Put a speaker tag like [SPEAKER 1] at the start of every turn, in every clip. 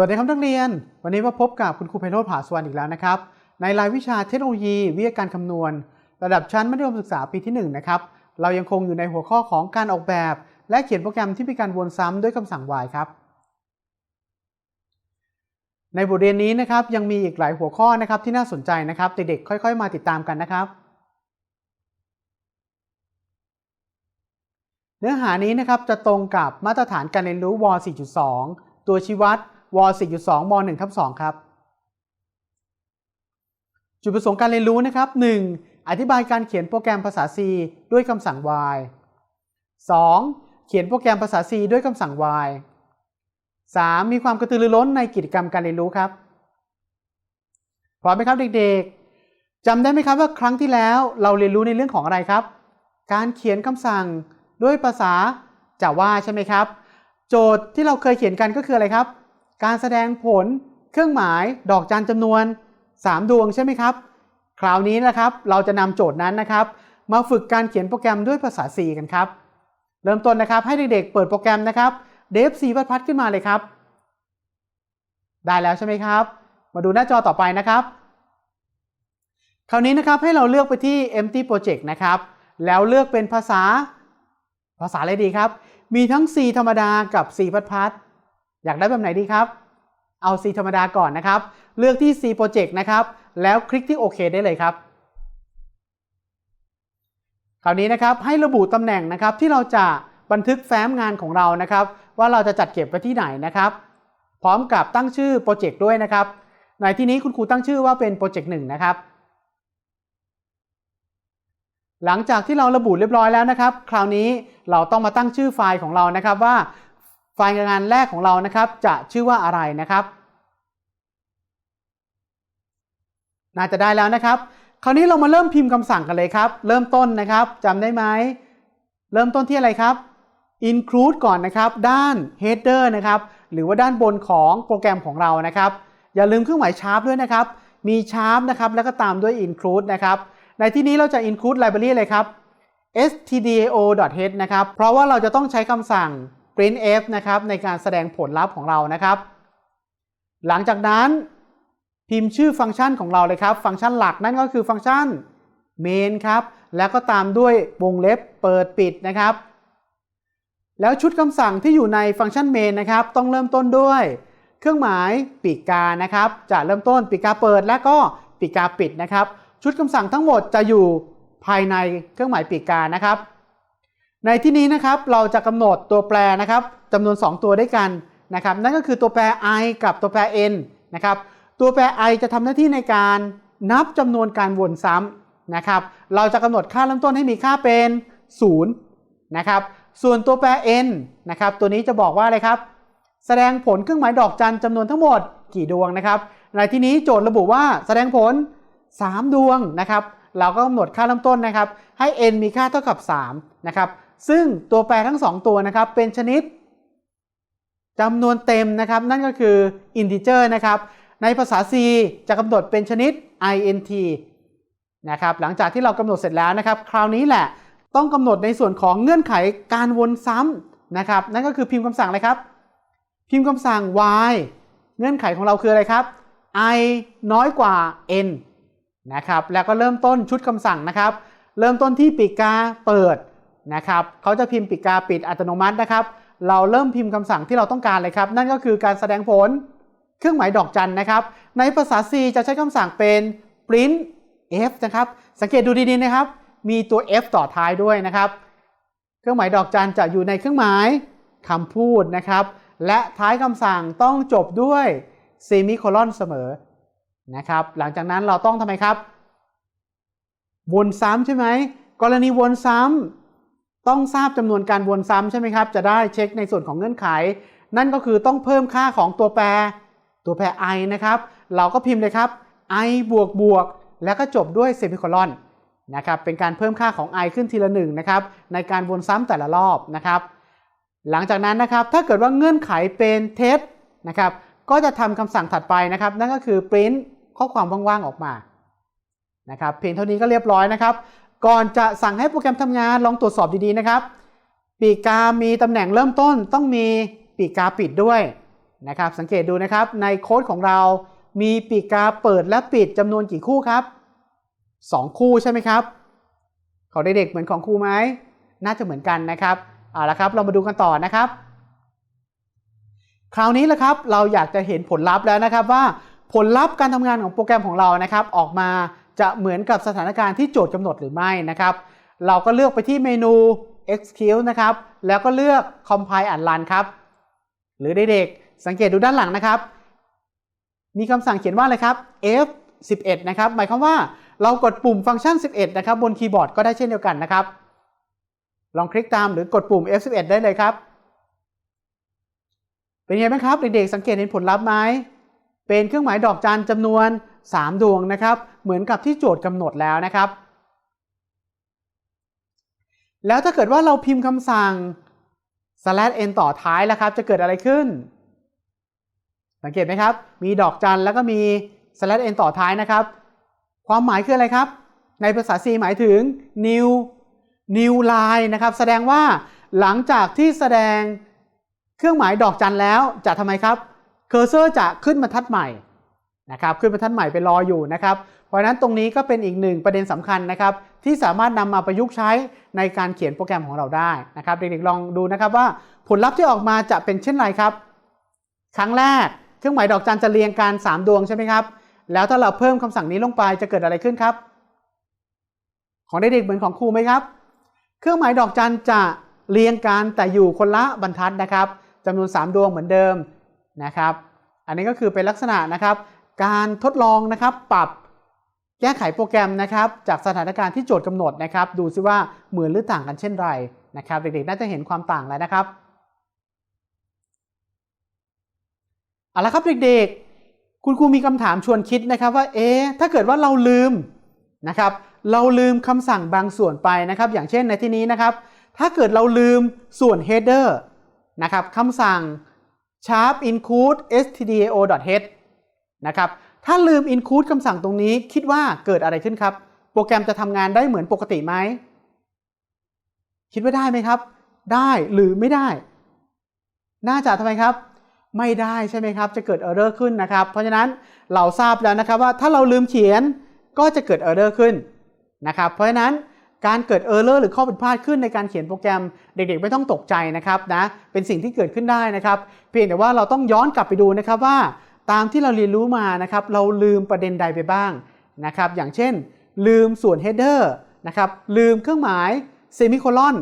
[SPEAKER 1] วัสดีครับนักเรียน วันนี้มาพบกับคุณครูไพโรธผาสวรรณอีกแล้วนะครับ ในรายวิชาเทคโนโลยีวิทยาการคำนวณ ระดับชั้นมัธยมศึกษาปีที่1นะครับเรายังคงอยู่ในหัวข้อของการออกแบบ และเขียนโปรแกรมที่มีการวนซ้ำด้วยคำสั่ง y ครับ ในบทเรียนนี้นะครับยังมีอีกหลายหัวข้อนะครับที่น่าสนใจนะครับเด็กๆค่อย ๆ มาติดตามกันนะครับ เนื้อหานี้นะครับจะตรงกับมาตรฐานการเรียนรู้ว 4.2 ตัวชี้วัด ว4.2ม1ทับ2ครับ จุดประสงค์การเรียนรู้นะครับ 1. อธิบายการเขียนโปรแกรมภาษา C ด้วยคำสั่ง y 2. เขียนโปรแกรมภาษา C ด้วยคำสั่ง y 3. มีความกระตือรือร้นในกิจกรรมการเรียนรู้ครับ พร้อมไหมครับเด็กๆจำได้ไหมครับว่าครั้งที่แล้วเราเรียนรู้ในเรื่องของอะไรครับ การเขียนคำสั่งด้วยภาษาจาว่าใช่ไหมครับ โจทย์ที่เราเคยเขียนกันก็คืออะไรครับ การแสดงผลเครื่องหมายดอกจันจำนวน 3 ดวงใช่ไหมครับ คราวนี้นะครับเราจะนำโจทย์นั้นนะครับ มาฝึกการเขียนโปรแกรมด้วยภาษา C กันครับ เริ่มต้นนะครับให้เด็กๆเปิดโปรแกรมนะครับ d e v C พัดพัดขึ้นมาเลยครับ ได้แล้วใช่ไหมครับ มาดูหน้าจอต่อไปนะครับ คราวนี้นะครับให้เราเลือกไปที่ empty project นะครับ แล้วเลือกเป็นภาษาภาษาอะไรดีครับ มีทั้ง C ธรรมดากับ C พัดพัด อยากได้แบบไหนดีครับ เอา C ธรรมดาก่อนนะครับ เลือกที่ C project นะครับ แล้วคลิกที่โอเคได้เลยครับ คราวนี้นะครับให้ระบุตำแหน่งนะครับที่เราจะบันทึกแฟ้มงานของเรานะครับ ว่าเราจะจัดเก็บไว้ที่ไหนนะครับ พร้อมกับตั้งชื่อโปรเจกต์ด้วยนะครับ ในที่นี้คุณครูตั้งชื่อว่าเป็นโปรเจกต์หนึ่งนะครับ หลังจากที่เราระบุเรียบร้อยแล้วนะครับ คราวนี้เราต้องมาตั้งชื่อไฟล์ของเรานะครับว่า ไฟล์งานแรกของเรานะครับจะชื่อว่าอะไรนะครับ น่าจะได้แล้วนะครับ คราวนี้เรามาเริ่มพิมพ์คำสั่งกันเลยครับ เริ่มต้นนะครับจำได้ไหมเริ่มต้นที่อะไรครับ include ก่อนนะครับ ด้าน header นะครับ หรือว่าด้านบนของโปรแกรมของเรานะครับ อย่าลืมเครื่องหมาย sharp ด้วยนะครับ มี sharp นะครับ แล้วก็ตามด้วย include นะครับ ในที่นี้เราจะ include library เลยครับ stdio.h นะครับ เพราะว่าเราจะต้องใช้คำสั่ง printf นะครับในการแสดงผลลัพธ์ของเรานะครับ หลังจากนั้นพิมพ์ชื่อฟังก์ชันของเราเลยครับ ฟังก์ชันหลักนั่นก็คือฟังก์ชัน main ครับ แล้วก็ตามด้วยวงเล็บเปิดปิดนะครับ แล้วชุดคำสั่งที่อยู่ในฟังก์ชัน main นะครับ ต้องเริ่มต้นด้วย เครื่องหมายปีกกานะครับ จะเริ่มต้นปีกกาเปิดและก็ปีกกาปิดนะครับ ชุดคำสั่งทั้งหมดจะอยู่ภายในเครื่องหมายปีกกานะครับ ในที่นี้นะครับเราจะกำหนดตัวแปรนะครับจำนวน 2 ตัวด้วยกันนะครับนั่นก็คือตัวแปร i กับตัวแปร n นะครับตัวแปร i จะทำหน้าที่ในการนับจำนวนการวนซ้ำนะครับเราจะกำหนดค่าเริ่มต้นให้มีค่าเป็น 0 นะครับส่วนตัวแปร n นะครับตัวนี้จะบอกว่าอะไรครับ แสดงผลเครื่องหมายดอกจันจำนวนทั้งหมดกี่ดวงนะครับในที่นี้โจทย์ระบุว่าแสดงผล 3 ดวงนะครับเราก็กำหนดค่าเริ่มต้นนะครับให้ n มีค่าเท่ากับ3นะครับ ซึ่งตัวแปรทั้ง 2 ตัวนะครับเป็นชนิดจำนวนเต็มนะครับ นั่นก็คือ integer นะครับ ในภาษา C จะกำหนดเป็นชนิด int นะครับหลังจากที่เรากำหนดเสร็จแล้วนะครับ คราวนี้แหละต้องกำหนดในส่วนของเงื่อนไขการวนซ้ำนะครับ นั่นก็คือพิมพ์คำสั่งอะไรครับ พิมพ์คำสั่ง y เงื่อนไขของเราคืออะไรครับ i น้อยกว่า n นะครับแล้วก็เริ่มต้นชุดคำสั่งนะครับ เริ่มต้นที่ปีกกาเปิด นะครับเขาจะพิมพ์ปีกกาปิดอัตโนมัตินะครับ เราเริ่มพิมพ์คำสั่งที่เราต้องการเลยครับ นั่นก็คือการแสดงผลเครื่องหมายดอกจันนะครับ ในภาษา C จะใช้คำสั่งเป็น print f นะครับ สังเกตดูดีๆนะครับ มีตัว f ต่อท้ายด้วยนะครับ เครื่องหมายดอกจันจะอยู่ในเครื่องหมายคำพูดนะครับ และท้ายคำสั่งต้องจบด้วยเซมิโคลอนเสมอนะครับ หลังจากนั้นเราต้องทำไมครับ วนซ้ำใช่ไหม กรณีวนซ้ำ ต้องทราบจำนวนการวนซ้ำใช่ไหมครับ จะได้เช็คในส่วนของเงื่อนไข นั่นก็คือต้องเพิ่มค่าของตัวแปร ตัวแปร i นะครับ เราก็พิมพ์เลยครับ i บวกบวกแล้วก็จบด้วยเซมิโคลอนนะครับเป็นการเพิ่มค่าของ i ขึ้นทีละหนึ่งนะครับในการวนซ้ำแต่ละรอบนะครับหลังจากนั้นนะครับถ้าเกิดว่าเงื่อนไขเป็นเท็จนะครับก็จะทำคำสั่งถัดไปนะครับ นั่นก็คือ print ข้อความว่างๆออกมานะครับเพียงเท่านี้ก็เรียบร้อยนะครับ ก่อนจะสั่งให้โปรแกรมทำงานลองตรวจสอบดีๆนะครับ ปีกามีตำแหน่งเริ่มต้นต้องมีปีกาปิดด้วยนะครับ สังเกตดูนะครับในโค้ดของเรา มีปีกาเปิดและปิดจำนวนกี่คู่ครับ 2 คู่ใช่ไหมครับของเด็กๆเหมือนของครูไหมน่าจะเหมือนกันนะครับเอาละครับเรามาดูกันต่อนะครับ คราวนี้แหละครับเราอยากจะเห็นผลลัพธ์แล้วนะครับว่าผลลัพธ์การทำงานของโปรแกรมของเรานะครับ ออกมา จะเหมือนกับสถานการณ์ที่โจทย์กำหนดหรือไม่นะครับ เราก็เลือกไปที่เมนู execute นะครับ แล้วก็เลือก compile and run ครับ หรือเด็กๆสังเกตดูด้านหลังนะครับ มีคำสั่งเขียนว่าอะไรครับ F11 นะครับ หมายความว่าเรากดปุ่มฟังก์ชัน 11 นะครับ บนคีย์บอร์ดก็ได้เช่นเดียวกันนะครับ ลองคลิกตามหรือกดปุ่ม F11 ได้เลยครับ เป็นไงบ้างครับ เด็กๆสังเกตเห็นผลลัพธ์ไหม เป็นเครื่องหมายดอกจันจำนวน 3 ดวงนะครับ เหมือนกับที่โจทย์กำหนดแล้วนะครับ แล้วถ้าเกิดว่าเราพิมพ์คำสั่ง slash n ต่อท้ายแล้วครับ จะเกิดอะไรขึ้น สังเกตไหมครับ มีดอกจันแล้วก็มี slash n ต่อท้ายนะครับ ความหมายคืออะไรครับ ในภาษา C หมายถึง new new line นะครับ แสดงว่าหลังจากที่แสดงเครื่องหมายดอกจันแล้วจะทำไมครับ เคอร์เซอร์จะขึ้นบรรทัดใหม่นะครับขึ้นบรรทัดใหม่ไปรออยู่นะครับ เพราะนั้นตรงนี้ก็เป็นอีกหนึ่งประเด็นสำคัญนะครับที่สามารถนำมาประยุกต์ใช้ในการเขียนโปรแกรมของเราได้นะครับเด็กๆลองดูนะครับว่าผลลัพธ์ที่ออกมาจะเป็นเช่นไรครับ ครั้งแรกเครื่องหมายดอกจันจะเรียงกัน3ดวงใช่ไหมครับ แล้วถ้าเราเพิ่มคำสั่งนี้ลงไปจะเกิดอะไรขึ้นครับ ของเด็กๆเหมือนของครูไหมครับ เครื่องหมายดอกจันจะเรียงกันแต่อยู่คนละบรรทัดนะครับจำนวน 3 ดวงเหมือนเดิม นะครับ อันนี้ก็คือเป็นลักษณะนะครับ การทดลองนะครับปรับแก้ไขโปรแกรมนะครับจากสถานการณ์ที่โจทย์กำหนดนะครับ ดูซิว่าเหมือนหรือต่างกันเช่นไรนะครับเด็กๆน่าจะเห็นความต่างแล้วนะครับเอาละครับเด็กๆ คุณครูมีคำถามชวนคิดนะครับว่าเอ๊ะถ้าเกิดว่าเราลืมนะครับ เราลืมคำสั่งบางส่วนไปนะครับ อย่างเช่นในที่นี้นะครับ ถ้าเกิดเราลืมส่วน header นะครับคำสั่ง sharp include stdio.h นะครับถ้าลืม include คำสั่งตรงนี้คิดว่าเกิดอะไรขึ้นครับ โปรแกรมจะทำงานได้เหมือนปกติไหม คิดว่าได้ไหมครับ ได้หรือไม่ได้ น่าจะทำไมครับ ไม่ได้ใช่ไหมครับ จะเกิด error ขึ้นนะครับ เพราะฉะนั้นเราทราบแล้วนะครับว่าถ้าเราลืมเขียนก็จะเกิด error ขึ้นนะครับ เพราะฉะนั้น การเกิด error หรือข้อผิดพลาดขึ้นในการเขียนโปรแกรมเด็กๆ ไม่ต้องตกใจนะครับนะเป็นสิ่งที่เกิดขึ้นได้นะครับ เพียงแต่ว่าเราต้องย้อนกลับไปดูนะครับว่า ตามที่เราเรียนรู้มานะครับเราลืมประเด็นใดไปบ้างนะครับอย่างเช่น ลืมส่วน header นะครับลืมเครื่องหมาย semicolon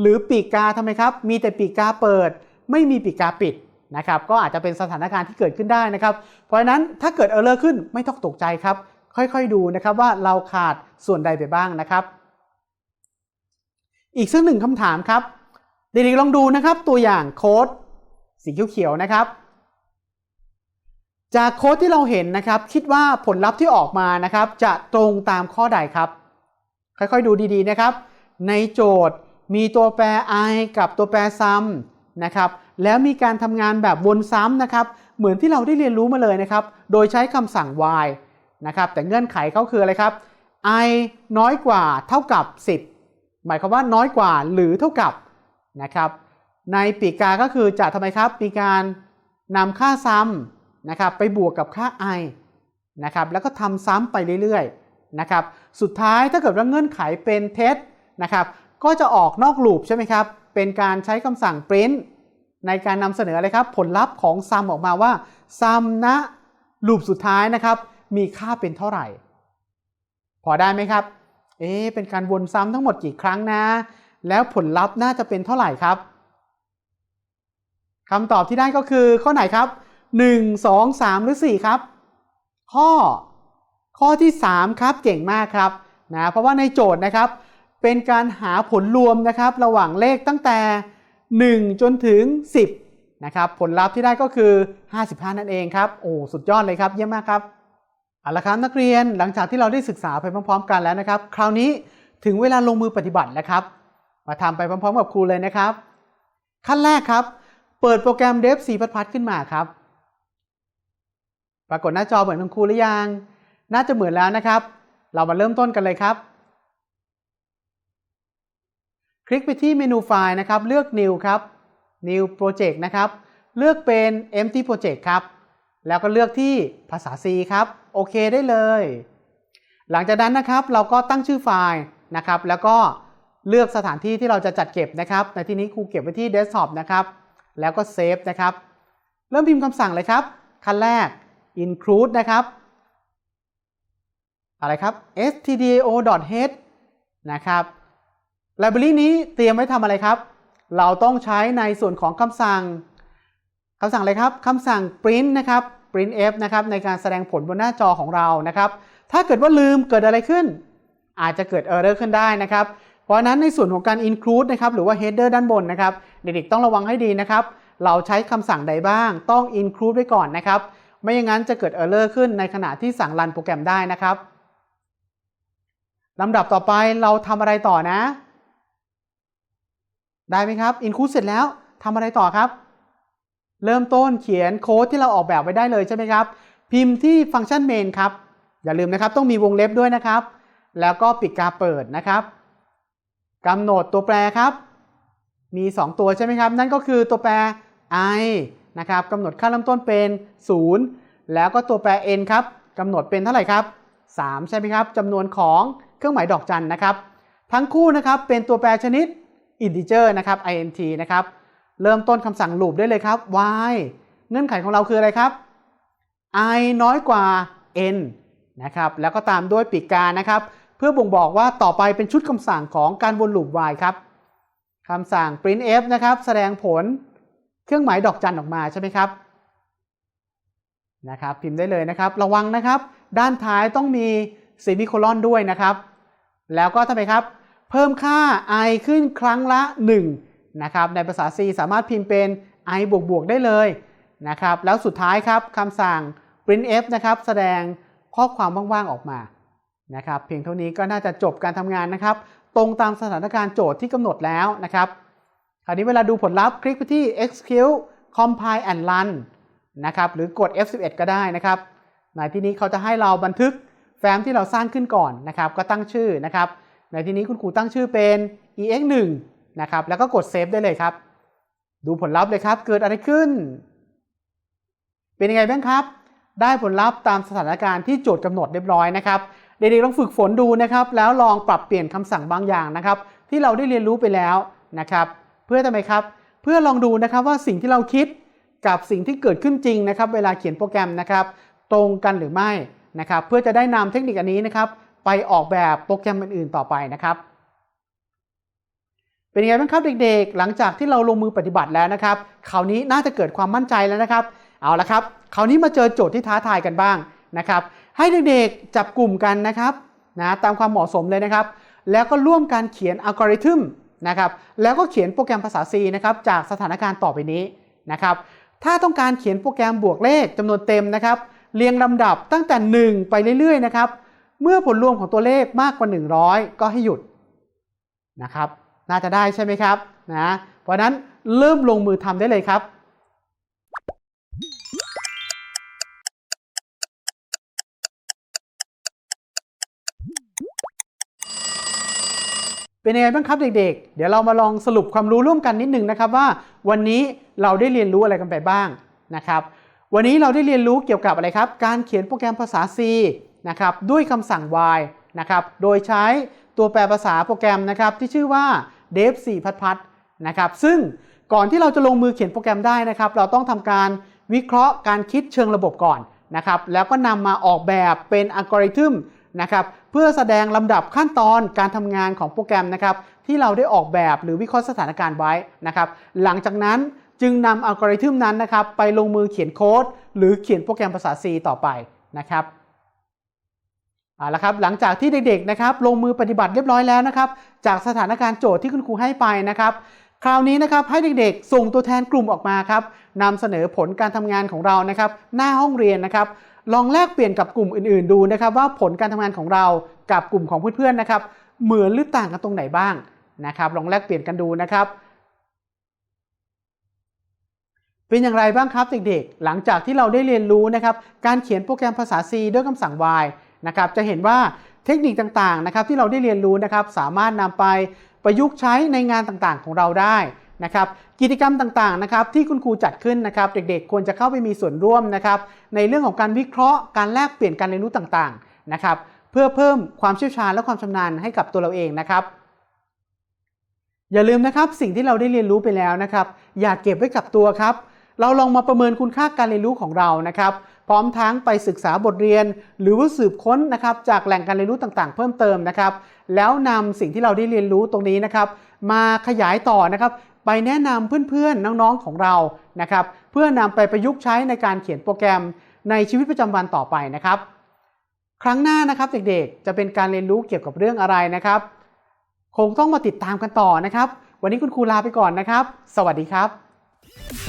[SPEAKER 1] หรือปีกกาทำไมครับมีแต่ปีกกาเปิด ไม่มีปีกกาปิดนะครับก็อาจจะเป็นสถานการณ์ที่เกิดขึ้นได้นะครับ เพราะฉะนั้นถ้าเกิด error ขึ้นไม่ต้องตกใจครับ ค่อยๆดูนะครับว่าเราขาดส่วนใดไปบ้างนะครับ อีกสักหนึ่งคำถามครับ เด็กๆลองดูนะครับตัวอย่างโค้ดสีเขียวๆนะครับ จากโค้ดที่เราเห็นนะครับ คิดว่าผลลัพธ์ที่ออกมานะครับ จะตรงตามข้อใดครับ ค่อยๆดูดีๆนะครับ ในโจทย์มีตัวแปร i กับตัวแปร sum นะครับ แล้วมีการทำงานแบบวนซ้ำนะครับ เหมือนที่เราได้เรียนรู้มาเลยนะครับ โดยใช้คำสั่ง y นะครับ แต่เงื่อนไขเขาคืออะไรครับ i น้อยกว่าเท่ากับ 10 หมายความว่าน้อยกว่าหรือเท่ากับนะครับ ในปีกาก็คือจะทำไมครับ มีการนำค่าซ้ำนะครับไปบวกกับค่า i นะครับแล้วก็ทำซ้ำไปเรื่อยๆนะครับสุดท้ายถ้าเกิดว่าเงื่อนไขเป็นเท็จนะครับก็จะออกนอกลูปใช่ไหมครับ เป็นการใช้คำสั่ง print ในการนำเสนออะไรครับ ผลลัพธ์ของซัมออกมาว่าซัมณลูปสุดท้ายนะครับ มีค่าเป็นเท่าไหร่ พอได้ไหมครับ เอ๊เป็นการวนซ้ำทั้งหมดกี่ครั้งนะ แล้วผลลัพธ์น่าจะเป็นเท่าไหร่ครับคำตอบที่ได้ก็คือข้อไหนครับ 1 2 3 หรือ 4 ครับ ข้อ ข้อที่ 3 ครับเก่งมากครับนะเพราะว่าในโจทย์นะครับ เป็นการหาผลรวมนะครับ ระหว่างเลขตั้งแต่ 1 จนถึง 10นะครับผลลัพธ์ที่ได้ก็คือ 55 นั่นเองครับ โอ้ สุดยอดเลยครับ เยี่ยมมากครับ เอาละครับนักเรียนหลังจากที่เราได้ศึกษาไปพร้อม ๆ กันแล้วนะครับ คราวนี้ถึงเวลาลงมือปฏิบัติแล้วครับ มาทำไปพร้อม ๆ กับครูเลยนะครับ ขั้นแรกครับ เปิดโปรแกรม Dev C พัดพัดขึ้นมาครับ ปรากฏหน้าจอเหมือนคุณครูหรือยัง น่าจะเหมือนแล้วนะครับ เรามาเริ่มต้นกันเลยครับ คลิกไปที่เมนูไฟล์นะครับ เลือก New ครับ New Project นะครับ เลือกเป็น empty project ครับ แล้วก็เลือกที่ภาษา C ครับ โอเคได้เลย หลังจากนั้นนะครับเราก็ตั้งชื่อไฟล์นะครับ แล้วก็เลือกสถานที่ที่เราจะจัดเก็บนะครับ ในที่นี้ครูเก็บไว้ที่ desktop นะครับ แล้วก็เซฟนะครับ เริ่มพิมพ์คำสั่งเลยครับ ขั้นแรก include นะครับ อะไรครับ stdio. h นะครับ library นี้เตรียมไว้ทำอะไรครับ เราต้องใช้ในส่วนของคำสั่งคำสั่งอะไรครับคำสั่ง print นะครับ print f นะครับในการแสดงผลบนหน้าจอของเรานะครับ ถ้าเกิดว่าลืมเกิดอะไรขึ้น อาจจะเกิด error ขึ้นได้นะครับ เพราะนั้นในส่วนของการ include นะครับหรือว่า header ด้านบนนะครับเด็กๆต้องระวังให้ดีนะครับ เราใช้คำสั่งใดบ้าง ต้อง include ไว้ก่อนนะครับ ไม่อย่างนั้นจะเกิด error ขึ้นในขณะที่สั่งรันโปรแกรมได้นะครับลำดับต่อไปเราทำอะไรต่อนะ ได้ไหมครับ include เสร็จแล้วทำอะไรต่อครับ เริ่มต้นเขียนโค้ดที่เราออกแบบไว้ได้เลยใช่ไหมครับ พิมพ์ที่ฟังก์ชัน main ครับ อย่าลืมนะครับต้องมีวงเล็บด้วยนะครับ แล้วก็ปิดกาเปิดนะครับกำหนดตัวแปรครับ มี 2 ตัวใช่ไหมครับ นั่นก็คือตัวแปร i นะครับกำหนดค่าเริ่มต้นเป็น 0 แล้วก็ตัวแปร n ครับกำหนดเป็นเท่าไหร่ครับ 3 ใช่ไหมครับจำนวนของเครื่องหมายดอกจันนะครับ ทั้งคู่นะครับเป็นตัวแปรชนิด integer นะครับ int นะครับ เริ่มต้นคำสั่ง loop ได้เลยครับ y เงื่อนไขของเราคืออะไรครับ i น้อยกว่า n นะครับ แล้วก็ตามด้วยปีกกานะครับ เพื่อบ่งบอกว่าต่อไปเป็นชุดคำสั่งของการวนลูป y ครับคำสั่ง printf นะครับ แสดงผลเครื่องหมายดอกจันออกมาใช่ไหมครับนะครับพิมพ์ได้เลยนะครับ ระวังนะครับ ด้านท้ายต้องมีเซมิโคลอนด้วยนะครับ แล้วก็ทำไมครับ เพิ่มค่า i ขึ้นครั้งละ 1 นะครับในภาษา C สามารถพิมพ์เป็น i บวกบวกได้เลยนะครับแล้วสุดท้ายครับคำสั่ง printf นะครับแสดงข้อความว่างๆออกมานะครับเพียงเท่านี้ก็น่าจะจบการทำงานนะครับ ตรงตามสถานการณ์โจทย์ที่กำหนดแล้วนะครับคราวนี้เวลาดูผลลัพธ์คลิกไปที่ execute compile and run นะครับหรือกด F11 ก็ได้นะครับ ในที่นี้เขาจะให้เราบันทึกแฟ้มที่เราสร้างขึ้นก่อนนะครับ ก็ตั้งชื่อนะครับ ในที่นี้คุณครูตั้งชื่อเป็น ex1 นะครับ แล้วก็กดเซฟได้เลยครับ ดูผลลัพธ์เลยครับ เกิดอะไรขึ้น เป็นยังไงบ้างครับ ได้ผลลัพธ์ตามสถานการณ์ที่โจทย์กำหนดเรียบร้อยนะครับ เด็กๆลองฝึกฝนดูนะครับ แล้วลองปรับเปลี่ยนคำสั่งบางอย่างนะครับ ที่เราได้เรียนรู้ไปแล้วนะครับ เพื่อทำไมครับ เพื่อลองดูนะครับว่าสิ่งที่เราคิดกับสิ่งที่เกิดขึ้นจริงนะครับ เวลาเขียนโปรแกรมนะครับ ตรงกันหรือไม่นะครับ เพื่อจะได้นำเทคนิคอันนี้นะครับ ไปออกแบบโปรแกรมอื่นๆต่อไปนะครับ เป็นยังไงบ้างครับเด็กๆ หลังจากที่เราลงมือปฏิบัติแล้วนะครับคราวนี้น่าจะเกิดความมั่นใจแล้วนะครับ เอาละครับคราวนี้มาเจอโจทย์ที่ท้าทายกันบ้างนะครับ ให้เด็กๆจับกลุ่มกันนะครับนะตามความเหมาะสมเลยนะครับ แล้วก็ร่วมกันเขียนอัลกอริทึมนะครับ แล้วก็เขียนโปรแกรมภาษา C นะครับจากสถานการณ์ต่อไปนี้นะครับ ถ้าต้องการเขียนโปรแกรมบวกเลขจำนวนเต็มนะครับ เรียงลำดับตั้งแต่ 1 ไปเรื่อยๆนะครับ เมื่อผลรวมของตัวเลขมากกว่า 100 ก็ให้หยุดนะครับ น่าจะได้ใช่ไหมครับนะเพราะนั้นเริ่มลงมือทำได้เลยครับเป็นยังไงบ้างครับเด็กๆ เดี๋ยวเรามาลองสรุปความรู้ร่วมกันนิดนึงนะครับว่า วันนี้เราได้เรียนรู้อะไรกันไปบ้างนะครับ วันนี้เราได้เรียนรู้เกี่ยวกับอะไรครับ การเขียนโปรแกรมภาษา C นะครับด้วยคำสั่ง y นะครับ โดยใช้ ตัวแปลภาษาโปรแกรมนะครับที่ชื่อว่า dev 4พัดพัดนะครับซึ่งก่อนที่เราจะลงมือเขียนโปรแกรมได้นะครับ เราต้องทำการวิเคราะห์การคิดเชิงระบบก่อนนะครับแล้วก็นำมาออกแบบเป็นอัลกอริทึมนะครับเพื่อแสดงลำดับขั้นตอนการทำงานของโปรแกรมนะครับที่เราได้ออกแบบหรือวิเคราะห์สถานการณ์ไว้นะครับหลังจากนั้นจึงนำอัลกอริทึมนั้นนะครับไปลงมือเขียนโค้ดหรือเขียนโปรแกรมภาษา C ต่อไปนะครับ เอาละครับหลังจากที่เด็กๆนะครับลงมือปฏิบัติเรียบร้อยแล้วนะครับจากสถานการณ์โจทย์ที่คุณครูให้ไปนะครับคราวนี้นะครับให้เด็กๆ ส่งตัวแทนกลุ่มออกมาครับนำเสนอผลการทำงานของเรานะครับหน้าห้องเรียนนะครับลองแลกเปลี่ยนกับกลุ่มอื่นๆดูนะครับว่าผลการทำงานของเรากับกลุ่มของเพื่อนๆนะครับเหมือนหรือต่างกันตรงไหนบ้างนะครับลองแลกเปลี่ยนกันดูนะครับ เป็นอย่างไรบ้างครับเด็กๆ หลังจากที่เราได้เรียนรู้นะครับการเขียนโปรแกรมภาษา C ด้วยคำสั่ง y นะครับจะเห็นว่าเทคนิคต่างๆนะครับที่เราได้เรียนรู้นะครับสามารถนำไปประยุกต์ใช้ในงานต่างๆของเราได้นะครับกิจกรรมต่างๆนะครับที่คุณครูจัดขึ้นนะครับเด็กๆ ควรจะเข้าไปมีส่วนร่วมนะครับในเรื่องของการวิเคราะห์การแลกเปลี่ยนการเรียนรู้ต่างๆนะครับเพื่อเพิ่มความเชี่ยวชาญและความชำนาญให้กับตัวเราเองนะครับอย่าลืมนะครับสิ่งที่เราได้เรียนรู้ไปแล้วนะครับ อย่าเก็บไว้กับตัวครับ เราลองมาประเมินคุณค่าการเรียนรู้ของเรานะครับ พร้อมทั้งไปศึกษาบทเรียน หรือว่าสืบค้นนะครับจากแหล่งการเรียนรู้ต่างๆ เพิ่มเติมนะครับ แล้วนำสิ่งที่เราได้เรียนรู้ตรงนี้นะครับ มาขยายต่อนะครับไปแนะนำเพื่อนๆน้องๆของเรานะครับเพื่อนำไปประยุกต์ใช้ในการเขียนโปรแกรมในชีวิตประจำวันต่อไปนะครับ ครั้งหน้านะครับเด็กๆ จะเป็นการเรียนรู้เกี่ยวกับเรื่องอะไรนะครับ คงต้องมาติดตามกันต่อนะครับ วันนี้คุณครูลาไปก่อนนะครับ สวัสดีครับ